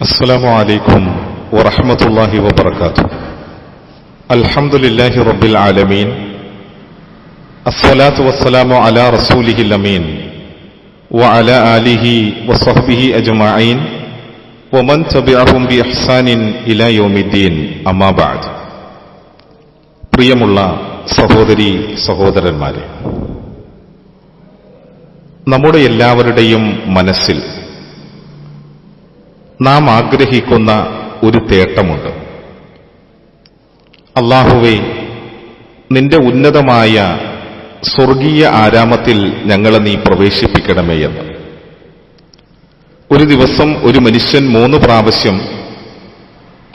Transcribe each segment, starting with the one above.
السلام عليكم ورحمة الله وبركاته الحمد لله رب العالمين الصلاة والسلام على رسوله الأمين وعلى آله وصحبه أجمعين ومن تبعهم بإحسان إلى يوم الدين أما بعد പ്രിയമുള്ള സഹോദരി സഹോദരന്മാരെ നമ്മുടെ എല്ലാവരുടെയും മനസ്സിൽ നാം ആഗ്രഹിക്കുന്ന ഒരു തേട്ടമുണ്ട്. അള്ളാഹുവെ നിന്റെ ഉന്നതമായ സ്വർഗീയ ആരാമത്തിൽ ഞങ്ങളെ നീ പ്രവേശിപ്പിക്കണമേ എന്ന്. ഒരു ദിവസം ഒരു മനുഷ്യൻ മൂന്ന് പ്രാവശ്യം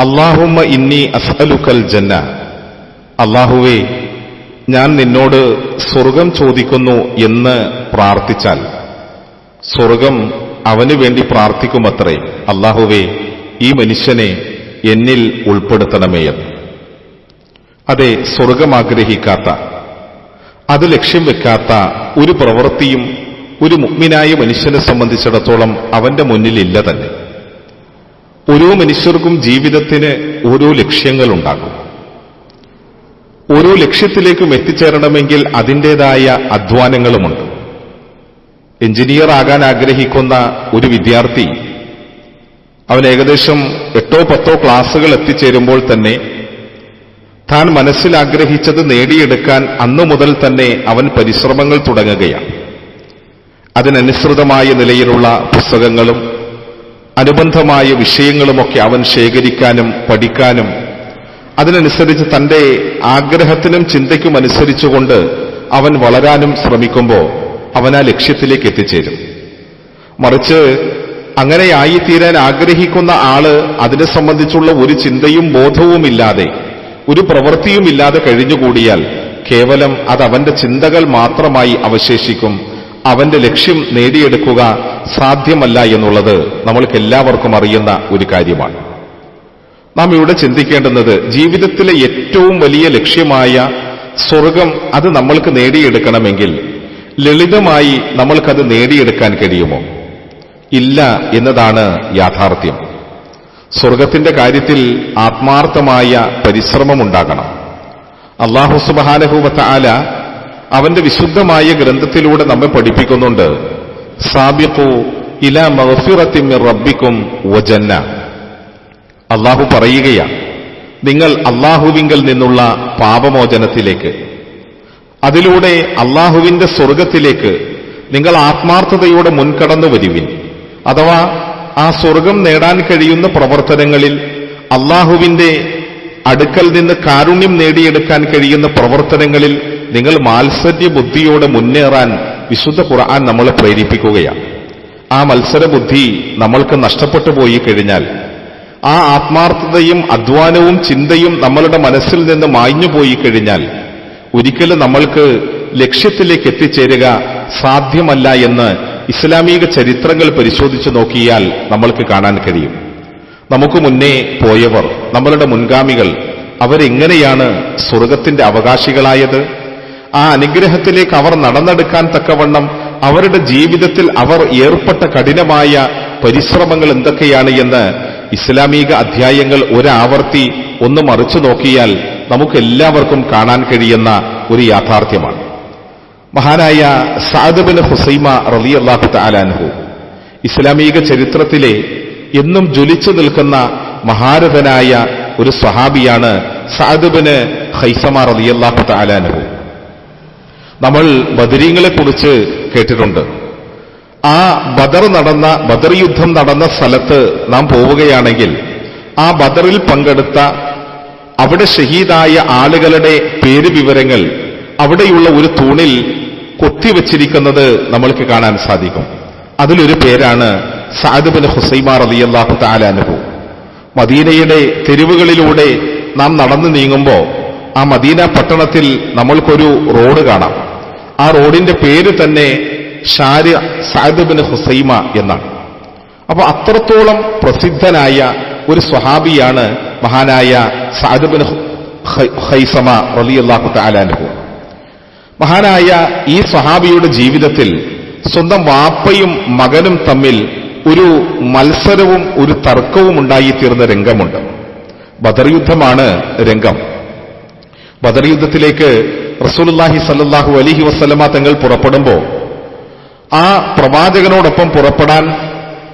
അള്ളാഹുമ്മ ഇന്നി അസ്അലുക്കൽ ജന്ന അള്ളാഹുവെ ഞാൻ നിന്നോട് സ്വർഗം ചോദിക്കുന്നു എന്ന് പ്രാർത്ഥിച്ചാൽ സ്വർഗം അവന് വേണ്ടി പ്രാർത്ഥിക്കുമത്രേ. അള്ളാഹുവെ ഈ മനുഷ്യനെ എന്നിൽ ഉൾപ്പെടുത്തണമേ എന്ന്. അതെ സ്വർഗം ആഗ്രഹിക്കാത്ത അത് ലക്ഷ്യം വെക്കാത്ത ഒരു പ്രവൃത്തിയും ഒരു മുഗ്മിനായ മനുഷ്യനെ സംബന്ധിച്ചിടത്തോളം അവന്റെ മുന്നിലില്ല തന്നെ. ഓരോ മനുഷ്യർക്കും ജീവിതത്തിന് ഓരോ ലക്ഷ്യങ്ങളുണ്ടാകും. ഓരോ ലക്ഷ്യത്തിലേക്കും എത്തിച്ചേരണമെങ്കിൽ അതിന്റെതായ അധ്വാനങ്ങളുമുണ്ട്. എഞ്ചിനീയർ ആകാൻ ആഗ്രഹിക്കുന്ന ഒരു വിദ്യാർത്ഥി അവൻ ഏകദേശം എട്ടോ പത്തോ ക്ലാസ്സുകൾ എത്തിച്ചേരുമ്പോൾ തന്നെ താൻ മനസ്സിൽ ആഗ്രഹിച്ചത് നേടിയെടുക്കാൻ അന്നു മുതൽ തന്നെ അവൻ പരിശ്രമങ്ങൾ തുടങ്ങുകയാണ്. അതിനനുസൃതമായ നിലയിലുള്ള പുസ്തകങ്ങളും അനുബന്ധമായ വിഷയങ്ങളുമൊക്കെ അവൻ ശേഖരിക്കാനും പഠിക്കാനും അതിനനുസരിച്ച് തന്റെ ആഗ്രഹത്തിനും ചിന്തയ്ക്കും അനുസരിച്ചുകൊണ്ട് അവൻ വളരാനും ശ്രമിക്കുമ്പോൾ അവൻ ആ ലക്ഷ്യത്തിലേക്ക് എത്തിച്ചേരും. മറിച്ച് അങ്ങനെ അങ്ങനെയായിത്തീരാൻ ആഗ്രഹിക്കുന്ന ആൾ അതിനെ സംബന്ധിച്ചുള്ള ഒരു ചിന്തയും ബോധവുമില്ലാതെ ഒരു പ്രവൃത്തിയും ഇല്ലാതെ കഴിഞ്ഞുകൂടിയാൽ കേവലം അത് അവന്റെ ചിന്തകൾ മാത്രമായി അവശേഷിക്കും. അവന്റെ ലക്ഷ്യം നേടിയെടുക്കുക സാധ്യമല്ല എന്നുള്ളത് നമ്മൾക്ക് എല്ലാവർക്കും അറിയുന്ന ഒരു കാര്യമാണ്. നാം ഇവിടെ ചിന്തിക്കേണ്ടുന്നത് ജീവിതത്തിലെ ഏറ്റവും വലിയ ലക്ഷ്യമായ സ്വർഗം അത് നമ്മൾക്ക് നേടിയെടുക്കണമെങ്കിൽ ലളിതമായി നമ്മൾക്കത് നേടിയെടുക്കാൻ കഴിയുമോ? ഇല്ല എന്നതാണ് യാഥാർത്ഥ്യം. സ്വർഗത്തിന്റെ കാര്യത്തിൽ ആത്മാർത്ഥമായ പരിശ്രമമുണ്ടാകണം. അള്ളാഹു സുബാനഹുവത്ത ആല അവന്റെ വിശുദ്ധമായ ഗ്രന്ഥത്തിലൂടെ നമ്മെ പഠിപ്പിക്കുന്നുണ്ട്. സാബിഖു ഇല മഹഫിറത്തിമിർ റബ്ബിക്കും വജന്ന. അള്ളാഹു പറയുകയാണ് നിങ്ങൾ അള്ളാഹുവിങ്കൽ നിന്നുള്ള പാപമോചനത്തിലേക്ക് അതിലൂടെ അള്ളാഹുവിന്റെ സ്വർഗത്തിലേക്ക് നിങ്ങൾ ആത്മാർത്ഥതയോടെ മുൻകടന്നു വരുവിൻ. അഥവാ ആ സ്വർഗം നേടാൻ കഴിയുന്ന പ്രവർത്തനങ്ങളിൽ അള്ളാഹുവിന്റെ അടുക്കൽ നിന്ന് കാരുണ്യം നേടിയെടുക്കാൻ കഴിയുന്ന പ്രവർത്തനങ്ങളിൽ നിങ്ങൾ മാത്സര്യ ബുദ്ധിയോടെ മുന്നേറാൻ വിശുദ്ധ ഖുർആൻ നമ്മളെ പ്രേരിപ്പിക്കുകയാണ്. ആ മത്സര ബുദ്ധി നമ്മൾക്ക് നഷ്ടപ്പെട്ടു പോയി കഴിഞ്ഞാൽ ആ ആത്മാർത്ഥതയും അധ്വാനവും ചിന്തയും നമ്മളുടെ മനസ്സിൽ നിന്ന് മായ്ഞ്ഞു പോയി കഴിഞ്ഞാൽ ഒരിക്കലും നമ്മൾക്ക് ലക്ഷ്യത്തിലേക്ക് എത്തിച്ചേരുക സാധ്യമല്ല എന്ന് ഇസ്ലാമിക ചരിത്രങ്ങൾ പരിശോധിച്ചു നോക്കിയാൽ നമ്മൾക്ക് കാണാൻ കഴിയും. നമുക്ക് മുന്നേ പോയവർ നമ്മളുടെ മുൻഗാമികൾ അവരെങ്ങനെയാണ് സ്വർഗത്തിന്റെ അവകാശികളായത്? ആ അനുഗ്രഹത്തിലേക്ക് അവർ നടന്നെടുക്കാൻ തക്കവണ്ണം അവരുടെ ജീവിതത്തിൽ അവർ ഏർപ്പെട്ട കഠിനമായ പരിശ്രമങ്ങൾ എന്തൊക്കെയാണ് എന്ന് ഇസ്ലാമിക അധ്യായങ്ങൾ ഒരാവർത്തി ഒന്ന് മറിച്ചു നോക്കിയാൽ നമുക്ക് എല്ലാവർക്കും കാണാൻ കഴിയുന്ന ഒരു യാഥാർത്ഥ്യമാണ്. മഹാനായ സാദബിൻ ഹുസൈമ റലി അള്ളാഹു താലാൻഹു ഇസ്ലാമിക ചരിത്രത്തിലെ എന്നും ജ്വലിച്ചു നിൽക്കുന്ന മഹാരഥനായ ഒരു സ്വഹാബിയാണ് സാദബിന് ഹൈസമ റലി അള്ളാഹു താലാൻഹു നമ്മൾ ബദരീങ്ങളെ കുറിച്ച് കേട്ടിട്ടുണ്ട്. ആ ബദർ നടന്ന ബദർ യുദ്ധം നടന്ന സ്ഥലത്ത് നാം പോവുകയാണെങ്കിൽ ആ ബദറിൽ പങ്കെടുത്ത അവിടെ ഷഹീദായ ആളുകളുടെ പേര് വിവരങ്ങൾ അവിടെയുള്ള ഒരു തൂണിൽ കൊത്തിവെച്ചിരിക്കുന്നത് നമ്മൾക്ക് കാണാൻ സാധിക്കും. അതിലൊരു പേരാണ് സാദുബിൻ ഹുസൈമാർ അലിയല്ലാഹു താലാനുഭവം മദീനയുടെ തെരുവുകളിലൂടെ നാം നടന്നു നീങ്ങുമ്പോൾ ആ മദീന പട്ടണത്തിൽ നമ്മൾക്കൊരു റോഡ് കാണാം. ആ റോഡിന്റെ പേര് തന്നെ ഷാരി സാദുബിൻ ഹുസൈമ എന്നാണ്. അപ്പൊ അത്രത്തോളം പ്രസിദ്ധനായ ഒരു സ്വഹാബിയാണ് മഹാനായ സാദുബിൻ ഹൈസമ റലിയല്ലാഹു താലാനുഹു മഹാനായ ഈ സഹാബിയുടെ ജീവിതത്തിൽ സ്വന്തം വാപ്പയും മകനും തമ്മിൽ ഒരു മത്സരവും ഒരു തർക്കവും ഉണ്ടായിത്തീർന്ന രംഗമുണ്ട്. ബദർ യുദ്ധമാണ് രംഗം. ബദർ യുദ്ധത്തിലേക്ക് റസൂലുല്ലാഹി സല്ലാഹു അലിഹി വസ്ലമ തങ്ങൾ പുറപ്പെടുമ്പോൾ ആ പ്രവാചകനോടൊപ്പം പുറപ്പെടാൻ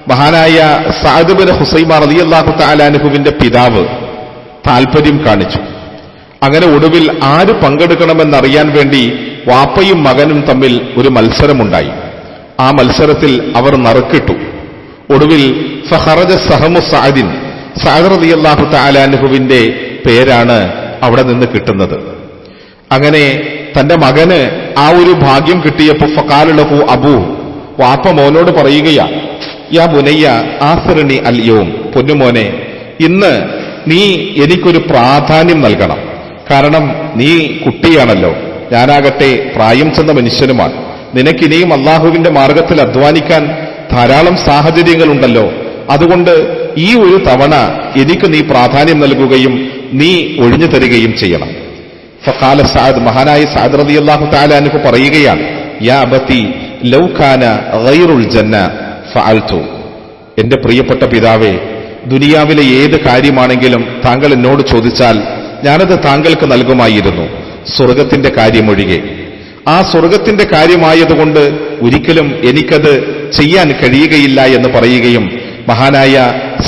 മഹാനായ സാദുബിൻ ഹുസൈമാർ അലി അള്ളാഹു താലാനുഹുവിന്റെ പിതാവ് താൽപര്യം കാണിച്ചു. അങ്ങനെ ഒടുവിൽ ആര് പങ്കെടുക്കണമെന്നറിയാൻ വേണ്ടി വാപ്പയും മകനും തമ്മിൽ ഒരു മത്സരമുണ്ടായി. ആ മത്സരത്തിൽ അവർ നറുക്കിട്ടു. ഒടുവിൽ ഫഹറജ സഹമു സാദിൻ സാദർ അള്ളാഹു താലാനുഹുവിന്റെ പേരാണ് അവിടെ നിന്ന് കിട്ടുന്നത്. അങ്ങനെ തന്റെ മകന് ആ ഒരു ഭാഗ്യം കിട്ടിയപ്പോ ഫക്കാലുളഹു അബു വാപ്പ മോനോട് പറയുകയാ യാ ബുനയ്യ ആസരണി അല്യവും പൊന്നുമോനെ ഇന്ന് നീ എനിക്കൊരു പ്രാധാന്യം നൽകണം. കാരണം നീ കുട്ടിയാണല്ലോ. ഞാനാകട്ടെ പ്രായം ചെന്ന മനുഷ്യനുമാണ്. നിനക്കിനിയും അള്ളാഹുവിന്റെ മാർഗത്തിൽ അധ്വാനിക്കാൻ ധാരാളം സാഹചര്യങ്ങളുണ്ടല്ലോ. അതുകൊണ്ട് ഈ ഒരു തവണ എനിക്ക് നീ പ്രാധാന്യം നൽകുകയും നീ ഒഴിഞ്ഞു തരികയും ചെയ്യണം. ഫഖാല സാദ് മഹാനായ സാദ് റതി അള്ളാഹു താലാനുക്ക് പറയുകയാണ് യാ അബത്തി ലൗഖാന ഗൈറുൽ ജന്ന ഫഅൽതു. എന്റെ പ്രിയപ്പെട്ട പിതാവേ ദുനിയാവിലെ ഏത് കാര്യമാണെങ്കിലും താങ്കൾ എന്നോട് ചോദിച്ചാൽ ഞാനത് താങ്കൾക്ക് നൽകുമായിരുന്നു സ്വർഗത്തിന്റെ കാര്യമൊഴികെ. ആ സ്വർഗത്തിന്റെ കാര്യമായതുകൊണ്ട് ഒരിക്കലും എനിക്കത് ചെയ്യാൻ കഴിയുകയില്ല എന്ന് പറയുകയും മഹാനായ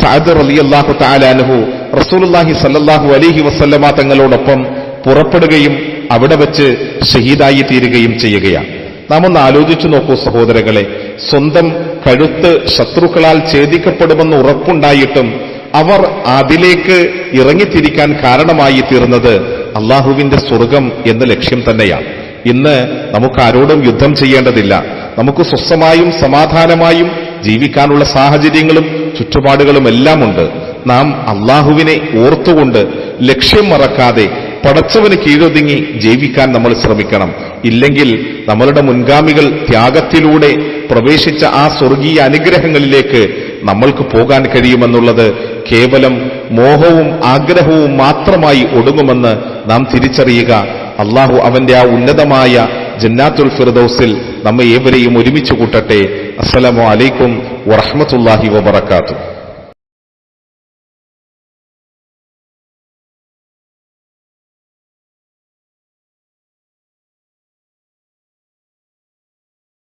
സാദർ അലി അള്ളാഹു താലാനുഹു റസൂലുല്ലാഹി സല്ലാഹു അലിഹി വസല്ലമ തങ്ങളോടൊപ്പം പുറപ്പെടുകയും അവിടെ വെച്ച് ഷഹീദായി തീരുകയും ചെയ്യുകയാണ്. നാം ഒന്ന് ആലോചിച്ചു നോക്കൂ സഹോദരങ്ങളെ സ്വന്തം കഴുത്ത് ശത്രുക്കളാൽ ഛേദിക്കപ്പെടുമെന്ന് ഉറപ്പുണ്ടായിട്ടും അവർ അതിലേക്ക് ഇറങ്ങിത്തിരിക്കാൻ കാരണമായി തീർന്നത് അള്ളാഹുവിന്റെ സ്വർഗം എന്ന ലക്ഷ്യം തന്നെയാണ്. ഇന്ന് നമുക്ക് ആരോടും യുദ്ധം ചെയ്യേണ്ടതില്ല. നമുക്ക് സ്വസ്ഥമായും സമാധാനമായും ജീവിക്കാനുള്ള സാഹചര്യങ്ങളും ചുറ്റുപാടുകളും എല്ലാമുണ്ട്. നാം അള്ളാഹുവിനെ ഓർത്തുകൊണ്ട് ലക്ഷ്യം മറക്കാതെ പടച്ചവന് കീഴൊതുങ്ങി ജീവിക്കാൻ നമ്മൾ ശ്രമിക്കണം. ഇല്ലെങ്കിൽ നമ്മളുടെ മുൻഗാമികൾ ത്യാഗത്തിലൂടെ പ്രവേശിച്ച ആ സ്വർഗീയ അനുഗ്രഹങ്ങളിലേക്ക് നമ്മൾക്ക് പോകാൻ കഴിയുമെന്നുള്ളത് കേവലം മോഹവും ആഗ്രഹവും മാത്രമായി ഒടുങ്ങുമെന്ന് നാം തിരിച്ചറിയുക. അള്ളാഹു അവന്റെ ആ ഉന്നതമായ ജന്നാത്തുൽ ഫിർദൌസിൽ നമ്മെ ഏവരെയും ഒരുമിച്ച് കൂട്ടട്ടെ. അസ്സലാമു അലൈക്കും വറഹമത്തല്ലാഹി വബർക്കാത്തു